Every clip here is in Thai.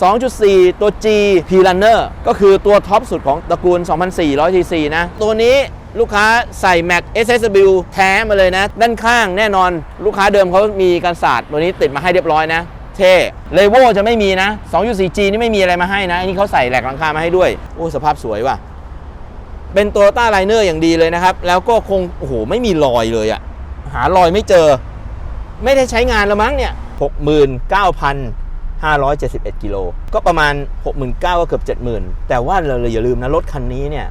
2.4 ตัว G P Runner ก็คือตัวท็อปสุดของตระกูล 2,400 cc นะ ตัวนี้ลูกค้าใส่ Mac SSW แท้มาเลยนะ ด้านข้างแน่นอน ลูกค้าเดิมเขามีกันศาสตร์ตัวนี้ติดมาให้เรียบร้อยนะเท่เลโวลจะไม่มีนะ 2.4G นี่ไม่มีอะไรมาให้นะ อันนี้เขาใส่แหลกหลังคามาให้ด้วย โอ้ สภาพสวยว่ะ เป็นตัวต้าไลเนอร์อย่างดีเลยนะครับ แล้วก็คง โอ้โห ไม่มีรอยเลยอะหารอยไม่เจอ ไม่ได้ใช้งานแล้วมั้งเนี่ย 69,000 571 กิโล ก็ประมาณ 69,000ก็เกือบ 70,000 แต่ว่าเราอย่าลืมนะ รถคันนี้เนี่ย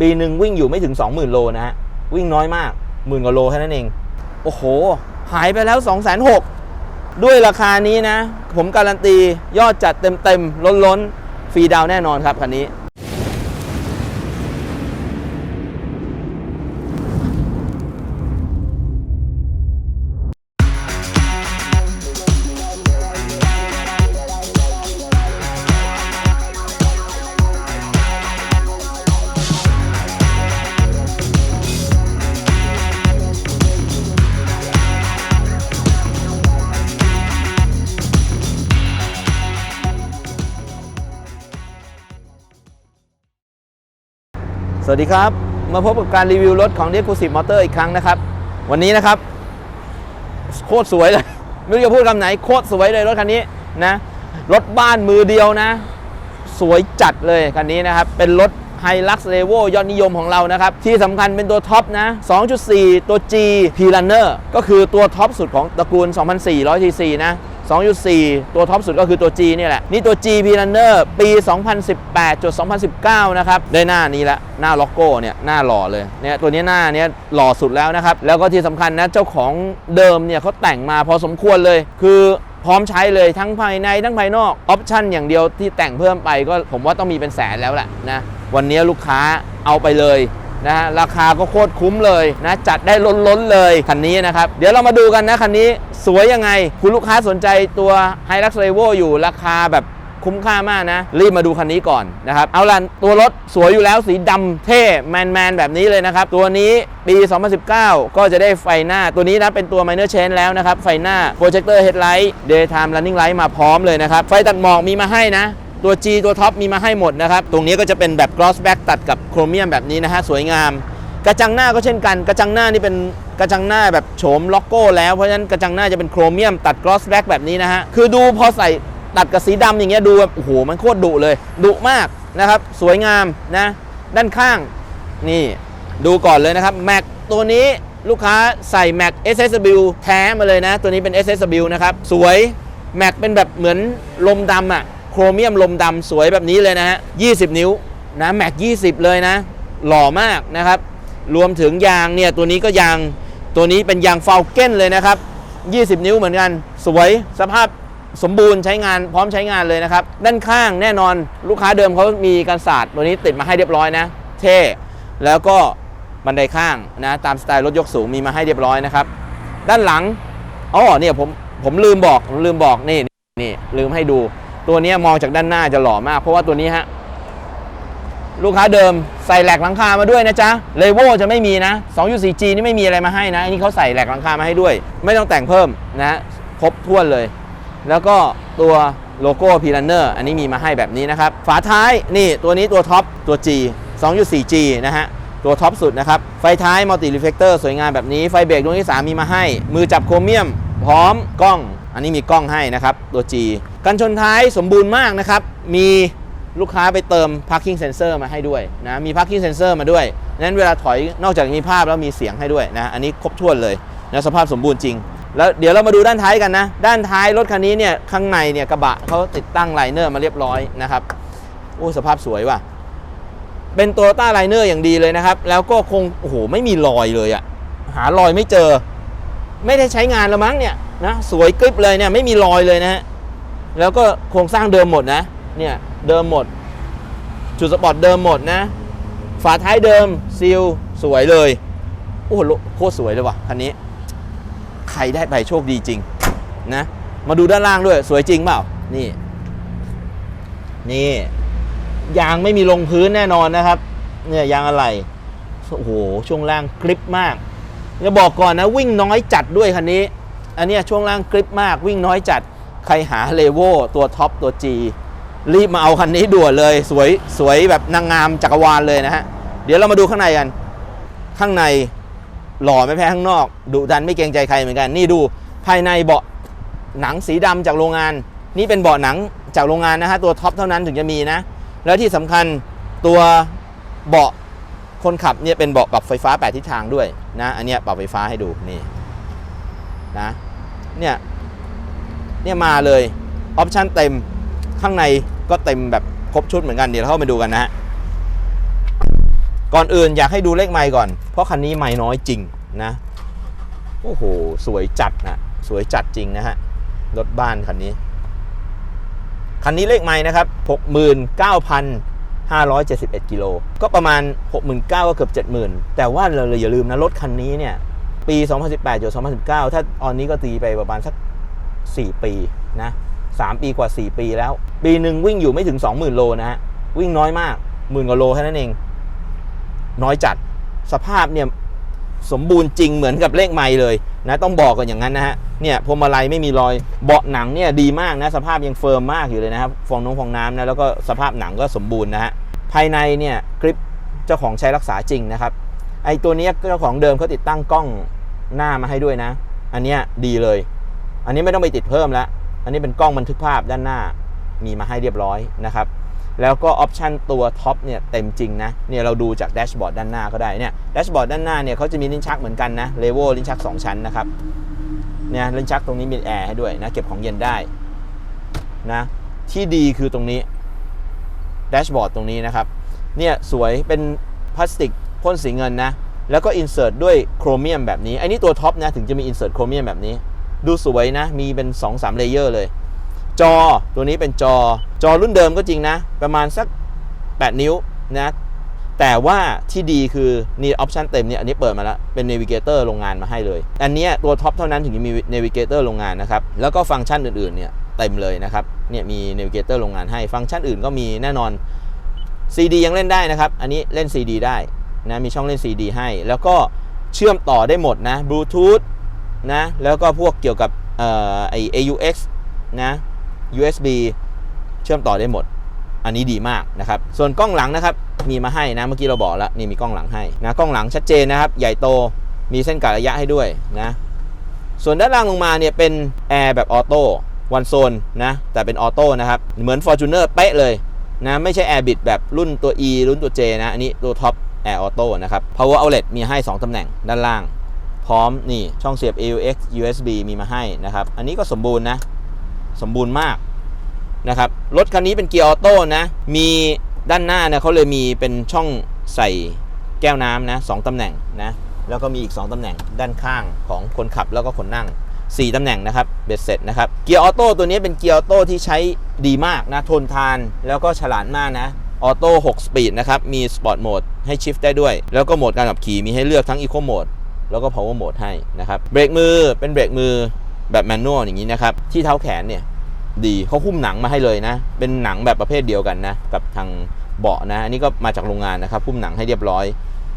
ปีหนึ่งวิ่งอยู่ไม่ถึง 20,000 โลนะฮะ วิ่งน้อยมากหมื่นกว่าโลแค่นั้นเอง โอ้โห หายไปแล้ว2,600,000 ด้วยราคานี้นะ ผมการันตียอดจัดเต็มๆ ล้นๆ ฟรีดาวแน่นอนครับคันนี้ วัสดีครับ มาพบกับการรีวิวรถของ d e c u s i v e Motor อีกครั้งนะครับ วันนี้นะครับ โคตรสวยเลย ไม่รู้จะพูดคำไหนโคตรสวยเลยรถคันนี้นะ รถบ้านมือเดียวนะ สวยจัดเลยคันนี้นะครับ เป็นรถ h i l u x r e v o ยอดนิยมของเรานะครับ ที่สำคัญเป็นตัวท็อปนะ 2.4 ตัว G P Runner ก็คือตัวท็อปสุดของตระกูล 2,400 cc นะ 2.4 ตัวท็อปสุดก็คือตัว G นี่แหละ นี่ตัว G P Runner ปี 2018จด2019 นะครับ ได้หน้านี้ละ หน้าล็อกโก้เนี่ย หน้าหล่อเลย เนี่ย ตัวนี้หน้าเนี้ยหล่อสุดแล้วนะครับ แล้วก็ที่สำคัญนะ เจ้าของเดิมเนี่ยเขาแต่งมาพอสมควรเลย คือพร้อมใช้เลยทั้งภายในทั้งภายนอก ออปชันอย่างเดียวที่แต่งเพิ่มไปก็ผมว่าต้องมีเป็นแสนแล้วแหละนะ วันนี้ลูกค้าเอาไปเลย นะฮะราคาก็โคตรคุ้มเลยนะจัดได้ล้นๆเลยคันนี้นะครับ เดี๋ยวเรามาดูกันนะคันนี้สวยยังไง คุณลูกค้าสนใจตัว h i l u x r e v o อยู่ราคาแบบคุ้มค่ามากนะ รีบมาดูคันนี้ก่อนนะครับ เอาล่ะ ตัวรถสวยอยู่แล้วสีดำเท่แมนๆ แบบนี้เลยนะครับ ตัวนี้ปี 2019 ก็จะได้ไฟหน้าตัวนี้นะ เป็นตัว minor change แล้วนะครับ ไฟหน้า projector headlight daytime running light มาพร้อมเลยนะครับ ไฟตัดหมอกมีมาให้นะ ตัว G ตัวท็อปมีมาให้หมดนะครับ ตรงนี้ก็จะเป็นแบบ gloss back ตัดกับโครเมียมแบบนี้นะฮะสวยงาม กระจังหน้าก็เช่นกัน กระจังหน้านี่เป็นกระจังหน้าแบบโฉมล็อกโก้แล้วเพราะฉะนั้นกระจังหน้าจะเป็นโครเมียมตัด gloss back แบบนี้นะฮะคือดูพอใส่ตัดกับสีดำอย่างเงี้ยดูแบบโอ้โหมันโคตรดุเลยดุมากนะครับสวยงามนะด้านข้างนี่ดูก่อนเลยนะครับ Mac ตัวนี้ลูกค้าใส่ Mac SSW แท้มาเลยนะ ตัวนี้เป็น SSW นะครับ สวย Mac เป็นแบบเหมือนลมดำอะ โครเมียมลมดำสวยแบบนี้เลยนะฮะ 20 นิ้วนะ Mac 20 เลยนะ หล่อมากนะครับ รวมถึงยางเนี่ยตัวนี้ก็ยางตัวนี้เป็นยางฟาลเก้นเลยนะครับ 20 นิ้วเหมือนกัน สวยสภาพสมบูรณ์ใช้งานพร้อมใช้งานเลยนะครับ ด้านข้างแน่นอนลูกค้าเดิมเขามีกันศาสตร์ตัวนี้ติดมาให้เรียบร้อยนะ เท่แล้วก็บันไดข้างนะตามสไตล์รถยกสูงมีมาให้เรียบร้อยนะครับ ด้านหลังอ๋อเนี่ยผมผมลืมบอกผมลืมบอกนี่นี่ลืมให้ดู ตัวนี้มองจากด้านหน้าจะหล่อมาก เพราะว่าตัวนี้ฮะลูกค้าเดิมใส่แหลกหลังคามาด้วยนะจ๊ะเลโวลจะไม่มีนะ 2.4G นี่ไม่มีอะไรมาให้นะอันนี้เขาใส่แหลกหลังคามาให้ด้วย ไม่ต้องแต่งเพิ่มนะครบถ้วนเลย แล้วก็ตัวโลโก้พีรันเนอร์อันนี้มีมาให้แบบนี้นะครับ ฝาท้ายนี่ตัวนี้ตัวท็อปตัว G 2.4G นะฮะตัวท็อปสุดนะครับ ไฟท้ายมัลติรีเฟกเตอร์สวยงามแบบนี้ไฟเบรกดวงที่ 3 มีมาให้ มือจับโครเมียม พร้อมกล้อง อันนี้มีกล้องให้นะครับ ตัว G กันชนท้ายสมบูรณ์มากนะครับ มีลูกค้าไปเติม parking sensor มาให้ด้วยนะมี parking sensor มาด้วยนั้นเวลาถอยนอกจากมีภาพแล้วมีเสียงให้ด้วยนะอันนี้ครบถ้วนเลยนะสภาพสมบูรณ์จริง แล้วเดี๋ยวเรามาดูด้านท้ายกันนะ ด้านท้ายรถคันนี้เนี่ยข้างในเนี่ยกระบะเขาติดตั้งไลเนอร์มาเรียบร้อยนะครับโอ้สภาพสวยว่ะเป็นตัวต้าไลเนอร์อย่างดีเลยนะครับ แล้วก็คงโอ้โหไม่มีรอยเลยอะหารอยไม่เจอ ไม่ได้ใช้งานแล้วมั้งเนี่ยนะสวยกริบเลยเนี่ยไม่มีรอยเลยนะฮะ แล้วก็โครงสร้างเดิมหมดนะ เนี่ยเดิมหมด จุดสปอร์ตเดิมหมดนะ ฝาท้ายเดิมซีลสวยเลย โอ้โหโคตรสวยเลยว่ะคันนี้ ใครได้ไปโชคดีจริงนะ มาดูด้านล่างด้วยสวยจริงเปล่า นี่ นี่ ยางไม่มีลงพื้นแน่นอนนะครับ เนี่ยยางอะไร โอ้โห ช่วงล่างกริปมากจะบอกก่อนนะวิ่งน้อยจัดด้วยคันนี้ อันนี้ช่วงล่างกริปมากวิ่งน้อยจัด ใครหาเลโวตัวท็อปตัว G รีบมาเอาคันนี้ด่วนเลย สวยสวยแบบนางงามจักรวาลเลยนะฮะ เดี๋ยวเรามาดูข้างในกัน ข้างในหล่อไม่แพ้ข้างนอกดุดันไม่เกรงใจใครเหมือนกัน นี่ดูภายในเบาะหนังสีดำจากโรงงาน นี่เป็นเบาะหนังจากโรงงานนะฮะตัวท็อปเท่านั้นถึงจะมีนะ แล้วที่สำคัญตัวเบาะคนขับเนี่ยเป็นเบาะปรับไฟฟ้าแปดทิศทางด้วยนะ อันเนี้ยปรับไฟฟ้าให้ดูนี่นะเนี่ย เนี่ยมาเลยออปชั่นเต็มข้างในก็เต็มแบบครบชุดเหมือนกันเดี๋ยวเราเข้ามาดูกันนะฮะก่อนอื่นอยากให้ดูเลขไมค์ก่อน เพราะคันนี้ไมค์น้อยจริงนะโอ้โหสวยจัดนะสวยจัดจริงนะฮะรถบ้านคันนี้ คันนี้เลขไมค์นะครับ 69,571กิโลก็ประมาณ 69,000ก็เกือบ 70,000 แต่ว่าเราอย่าลืมนะ รถคันนี้เนี่ย ปี 2018จน2019 ถ้าตอนนี้ก็ตีไปประมาณสัก 4 ปีนะ3ปีกว่า 4 ปีแล้ว ปีหนึ่งวิ่งอยู่ไม่ถึง 20,000 โลนะฮะ วิ่งน้อยมากหมื่นกว่าโลแค่นั้นเอง น้อยจัดสภาพเนี่ยสมบูรณ์จริงเหมือนกับเลขไม้เลยนะต้องบอกกันอย่างนั้นนะฮะเนี่ยพวงมาลัยไม่มีรอยเบาะหนังเนี่ยดีมากนะสภาพยังเฟิร์มมากอยู่เลยนะครับฟองน้ำฟองน้ำนะแล้วก็สภาพหนังก็สมบูรณ์นะฮะภายในเนี่ยกริปเจ้าของใช้รักษาจริงนะครับไอตัวเนี้ยเจ้าของเดิมเขาติดตั้งกล้องหน้ามาให้ด้วยนะ อันเนี้ยดีเลย อันนี้ไม่ต้องไปติดเพิ่มแล้ว อันนี้เป็นกล้องบันทึกภาพด้านหน้ามีมาให้เรียบร้อยนะครับ แล้วก็ออปชันตัวท็อปเนี่ยเต็มจริงนะ เนี่ยเราดูจากแดชบอร์ดด้านหน้าก็ได้ เนี่ยแดชบอร์ดด้านหน้าเนี่ยเขาจะมีลิ้นชักเหมือนกันนะเลเวลลิ้นชัก 2 ชั้นนะครับ เนี่ยลิ้นชักตรงนี้มีแอร์ให้ด้วยนะเก็บของเย็นได้นะ ที่ดีคือตรงนี้แดชบอร์ดตรงนี้นะครับ เนี่ยสวยเป็นพลาสติกพ่นสีเงินนะ แล้วก็อินเสิร์ตด้วยโครเมียมแบบนี้อันนี้ตัวท็อปนะถึงจะมีอินเสิร์ตโครเมียมแบบนี้ ดูสวยนะ มีเป็น 2-3เลเยอร์เลย จอตัวนี้เป็นจอจอรุ่นเดิมก็จริงนะ ประมาณสัก 8 นิ้วนะ แต่ว่าที่ดีคือนี่ออปชันเต็มเนี่ยอันนี้เปิดมาแล้ว เป็น Navigator โรงงานมาให้เลย อันนี้ตัวท็อปเท่านั้นถึงจะมี Navigator โรงงานนะครับ แล้วก็ฟังก์ชันอื่นๆเนี่ยเต็มเลยนะครับ เนี่ยมี Navigator โรงงานให้ ฟังก์ชันอื่นก็มีแน่นอน CD ยังเล่นได้นะครับ อันนี้เล่น CD ได้นะ มีช่องเล่น CD ให้ แล้วก็เชื่อมต่อได้หมดนะ Bluetooth นะแล้วก็พวกเกี่ยวกับเอ่อไอ AUX นะ USB เชื่อมต่อได้หมด อันนี้ดีมากนะครับ ส่วนกล้องหลังนะครับ มีมาให้นะ เมื่อกี้เราบอกแล้ว นี่มีกล้องหลังให้นะ กล้องหลังชัดเจนนะครับ ใหญ่โต มีเส้นกะระยะให้ด้วยนะ ส่วนด้านล่างลงมาเนี่ยเป็นแอร์แบบออโต้วันโซนนะ แต่เป็นออโต้นะครับ เหมือน Fortuner เป๊ะเลยนะ ไม่ใช่แอร์บิดแบบรุ่นตัว E รุ่นตัว J นะ อันนี้ตัวท็อปแอร์ออโต้นะครับ Power Outlet มีให้ 2ตำแหน่งด้านล่าง พร้อมนี่ช่องเสียบ AUX USB มีมาให้นะครับ อันนี้ก็สมบูรณ์นะ สมบูรณ์มากนะครับรถคันนี้เป็นเกียร์ออโต้นะมีด้านหน้าเนี่ยเขาเลยมีเป็นช่องใส่แก้วน้ำนะสองตำแหน่งนะแล้วก็มีอีก 2ตำแหน่งด้านข้างของคนขับแล้วก็คนนั่ง 4ตำแหน่งนะครับเบ็ดเสร็จนะครับเกียร์ออโต้ตัวนี้เป็นเกียร์ออโต้ที่ใช้ดีมากนะทนทานแล้วก็ฉลาดมากนะออโต้6สปีดนะครับมีสปอร์ตโหมดให้ชิฟต์ได้ด้วย แล้วก็โหมดการขับขี่มีให้เลือกทั้งอีโคโหมด แล้วก็ power mode ให้นะครับเบรกมือเป็นเบรกมือแบบแมนนวลอย่างนี้นะครับที่เท้าแขนเนี่ยดีเขาหุ้มหนังมาให้เลยนะ เป็นหนังแบบประเภทเดียวกันนะ กับทางเบาะนะ อันนี้ก็มาจากโรงงานนะครับหุ้มหนังให้เรียบร้อย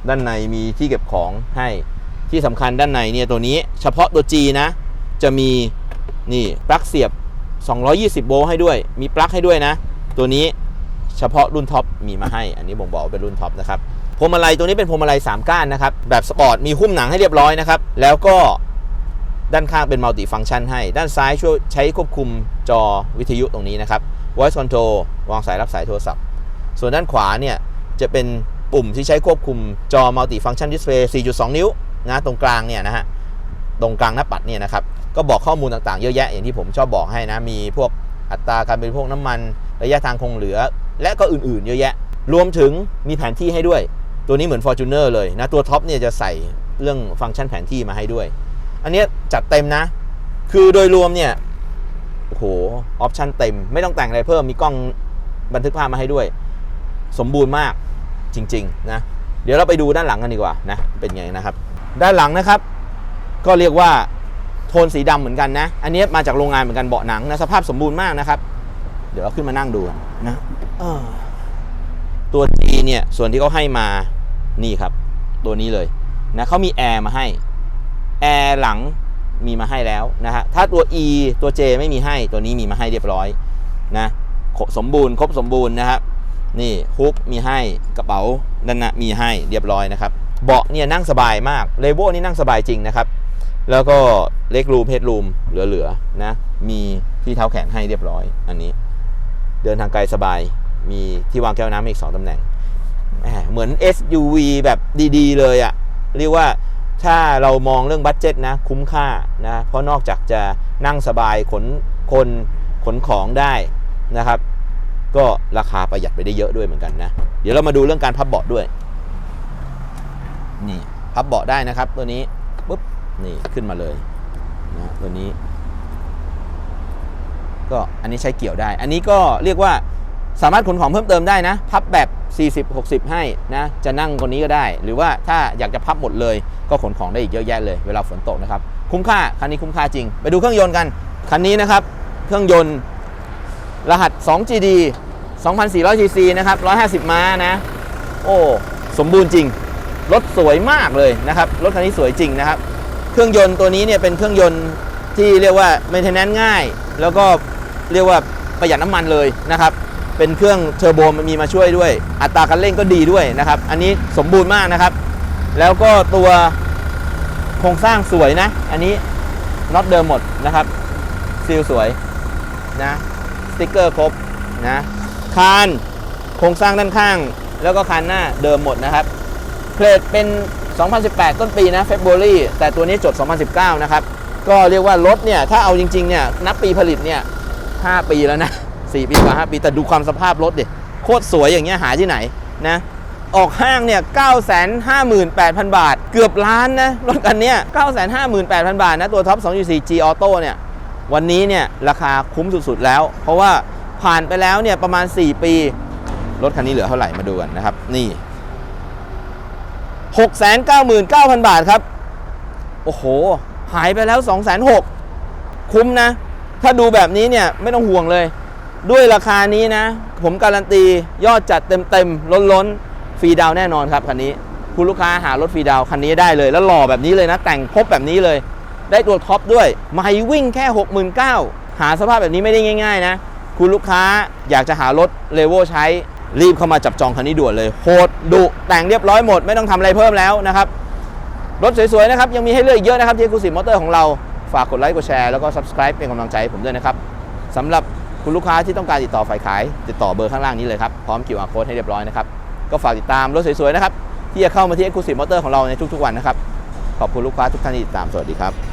ด้านในมีที่เก็บของให้ที่สำคัญด้านในเนี่ยตัวนี้เฉพาะตัว G นะ จะมีนี่ปลั๊กเสียบ 220 โวลต์ให้ด้วย มีปลั๊กให้ด้วยนะ ตัวนี้เฉพาะรุ่นท็อปมีมาให้ อันนี้บ่งบอกว่าเป็นรุ่นท็อปนะครับ วงมาลัยตัวนี้เป็นพวงมาลัย3ก้านนะครับแบบสปอร์ตมีหุ้มหนังให้เรียบร้อยนะครับแล้วก็ด้านข้างเป็นมัลติฟังก์ชันให้ ด้านซ้ายช่วยใช้ควบคุมจอวิทยุตรงนี้นะครับ voice control วางสายรับสายโทรศัพท์ ส่วนด้านขวาเนี่ยจะเป็นปุ่มที่ใช้ควบคุมจอ multi function display 4.2 นิ้วนะตรงกลางเนี่ยนะฮะตรงกลางหน้าปัดเนี่ยนะครับก็บอกข้อมูลต่างๆเยอะแยะอย่างที่ผมชอบบอกให้นะ มีพวกอัตราการบริโภคน้ำมัน ระยะทางคงเหลือ และก็อื่นๆ เยอะแยะ รวมถึงมีแผนที่ให้ด้วย ตัวนี้เหมือน Fortuner เลยนะ ตัวท็อปเนี่ยจะใส่เรื่องฟังก์ชันแผนที่มาให้ด้วย อันเนี้ยจัดเต็มนะ คือโดยรวมเนี่ยโอ้โหออปชันเต็ม ไม่ต้องแต่งอะไรเพิ่มมีกล้องบันทึกภาพมาให้ด้วย สมบูรณ์มากจริง ๆ นะ เดี๋ยวเราไปดูด้านหลังกันดีกว่านะ เป็นไงนะครับ ด้านหลังนะครับ ก็เรียกว่าโทนสีดำเหมือนกันนะ อันนี้มาจากโรงงานเหมือนกันเบาะหนังนะสภาพสมบูรณ์มากนะครับ เดี๋ยวเราขึ้นมานั่งดูกันนะเออตัว G เนี่ยส่วนที่เขาให้มา นี่ครับ ตัวนี้เลยนะเขามีแอร์มาให้แอร์หลังมีมาให้แล้วนะฮะถ้าตัว E ตัว J ไม่มีให้ตัวนี้มีมาให้เรียบร้อยนะสมบูรณ์ครบสมบูรณ์นะครับนี่ฮุกมีให้กระเป๋าด้านหน้ามีให้เรียบร้อยนะครับเบาะเนี่ยนั่งสบายมากเลโวลนี่นั่งสบายจริงนะครับ แล้วก็เล็กรูมเฮดรูมเหลือๆนะมีที่เท้าแขนให้เรียบร้อย อันนี้ เดินทางไกลสบายมีที่วางแก้วน้ำอีก 2ตำแหน่ง เหมือน SUV แบบดีๆ เลยอะ่ะเรียกว่าถ้าเรามองเรื่องบัตเจ็ตนะคุ้มค่านะเพราะนอกจากจะนั่งสบายขนคนขนของได้นะครับ ก็ราคาประหยัดไปได้เยอะด้วยเหมือนกันนะ เดี๋ยวเรามาดูเรื่องการพับเบาะด้วย นี่พับเบาะได้นะครับ ตัวนี้ปุ๊บนี่ขึ้นมาเลยนะตัวนี้ ก็อันนี้ใช้เกี่ยวได้ อันนี้ก็เรียกว่า สามารถขนของเพิ่มเติมได้นะ พับแบบ 40 60 ให้นะจะนั่งคนนี้ก็ได้ หรือว่าถ้าอยากจะพับหมดเลย ก็ขนของได้อีกเยอะแยะเลย เวลาฝนตกนะครับ คุ้มค่าคันนี้คุ้มค่าจริง ไปดูเครื่องยนต์กันคันนี้นะครับ เครื่องยนต์รหัส 2GD 2,400 cc นะครับ 150 ม้านะ โอ้สมบูรณ์จริง รถสวยมากเลยนะครับ รถคันนี้สวยจริงนะครับ เครื่องยนต์ตัวนี้เนี่ยเป็นเครื่องยนต์ที่เรียกว่า maintenance ง่าย แล้วก็เรียกว่าประหยัดน้ำมันเลยนะครับ เป็นเครื่องเทอร์โบมันมีมาช่วยด้วย อัตราการเร่งก็ดีด้วยนะครับ อันนี้สมบูรณ์มากนะครับ แล้วก็ตัวโครงสร้างสวยนะ อันนี้น็อตเดิมหมดนะครับซีลสวยนะสติกเกอร์ครบนะคานโครงสร้างด้านข้าง แล้วก็คานหน้าเดิมหมดนะครับเพลทเป็น 2018 ต้นปีนะเฟบรุรีแต่ตัวนี้จด 2019 นะครับ ก็เรียกว่ารถเนี่ย ถ้าเอาจริงๆเนี่ย นับปีผลิตเนี่ย 5 ปีแล้วนะ 4 ปีกว่า5ปีแต่ดูความสภาพรถดิโคตรสวยอย่างเงี้ยหาที่ไหนนะออกห้างเนี่ย 958,000 บาท เกือบล้านนะ รถคันเนี้ย958,000 บาทนะ ตัวท็อป 2.4G Auto เนี่ย วันนี้เนี่ย ราคาคุ้มสุดๆแล้ว เพราะว่าผ่านไปแล้วเนี่ย ประมาณ 4 ปี รถคันนี้เหลือเท่าไหร่มาดูกันนะครับ นี่ 699,000 บาทครับ โอ้โห หายไปแล้ว 206,000 คุ้มนะ ถ้าดูแบบนี้เนี่ย ไม่ต้องห่วงเลย ด้วยราคานี้นะ ผมการันตียอดจัดเต็มๆ ล้นๆ ฟรีดาวแน่นอนครับคันนี้ คุณลูกค้าหารถฟรีดาวคันนี้ได้เลย แล้วหล่อแบบนี้เลยนะ แต่งครบแบบนี้เลย ได้ตัวท็อปด้วยไม่วิ่งแค่ 69,000หาสภาพแบบนี้ไม่ได้ง่าย ๆ นะ คุณลูกค้าอยากจะหารถเลโวใช้รีบเข้ามาจับจองคันนี้ด่วนเลยโหดดุแต่งเรียบร้อยหมดไม่ต้องทำอะไรเพิ่มแล้วนะครับ รถสวยๆนะครับ ยังมีให้เลือกเยอะนะครับที่คูสิมอเตอร์ของเรา ฝากกดไลค์กดแชร์แล้วก็ subscribe เป็นกำลังใจให้ผมด้วยนะครับสำหรับ คุณลูกค้าที่ต้องการติดต่อฝ่ายขาย ติดต่อเบอร์ข้างล่างนี้เลยครับ พร้อม QR code ให้เรียบร้อยนะครับ ก็ฝากติดตามรถสวยๆนะครับ ที่จะเข้ามาที่ Exclusive Motor ของเราในทุกๆวันนะครับ ขอบคุณลูกค้าทุกท่านที่ติดตาม สวัสดีครับ